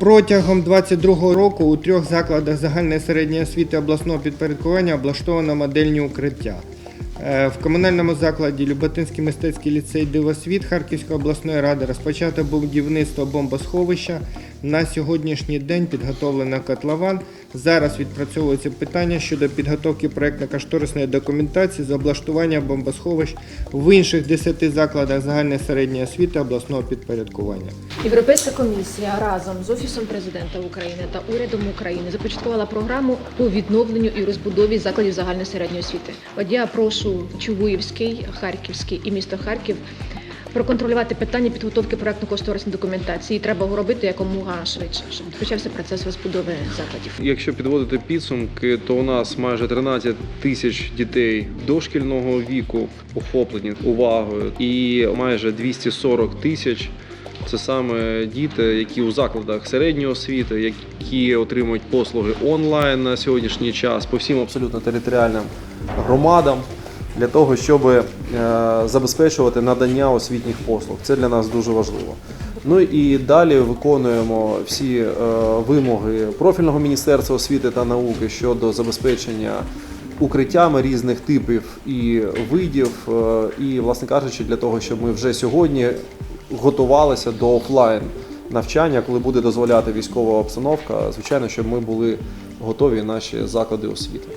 Протягом 2022 року у трьох закладах загальної середньої освіти обласного підпорядкування облаштовано модельні укриття. Е, В комунальному закладі Люботинський мистецький ліцей Дивосвіт Харківської обласної ради розпочато будівництво бомбосховища. На сьогоднішній день підготовлено котлован. Зараз відпрацьовується питання щодо підготовки проєктно-кошторисної документації з облаштування бомбосховищ в інших 10 закладах загальної середньої освіти обласного підпорядкування. Європейська комісія разом з Офісом президента України та урядом України започаткувала програму по відновленню і розбудові закладів загальної середньої освіти. От я прошу Чугуївський, Харківський і місто Харків проконтролювати питання підготовки проектно-кошторисної документації. Треба робити якомога швидше, щоб почався процес розбудови закладів. Якщо підводити підсумки, то у нас майже 13 тисяч дітей дошкільного віку охоплені увагою, і майже 240 тисяч це саме діти, які у закладах середньої освіти, які отримують послуги онлайн на сьогоднішній час по всім абсолютно територіальним громадам. Для того щоб е, забезпечувати надання освітніх послуг, це для нас дуже важливо. Ну і далі виконуємо всі е, вимоги профільного міністерства освіти та науки щодо забезпечення укриттями різних типів і видів, е, і, власне кажучи, для того, щоб ми вже сьогодні готувалися до офлайн навчання, коли буде дозволяти військова обстановка, звичайно, щоб ми були готові наші заклади освіти.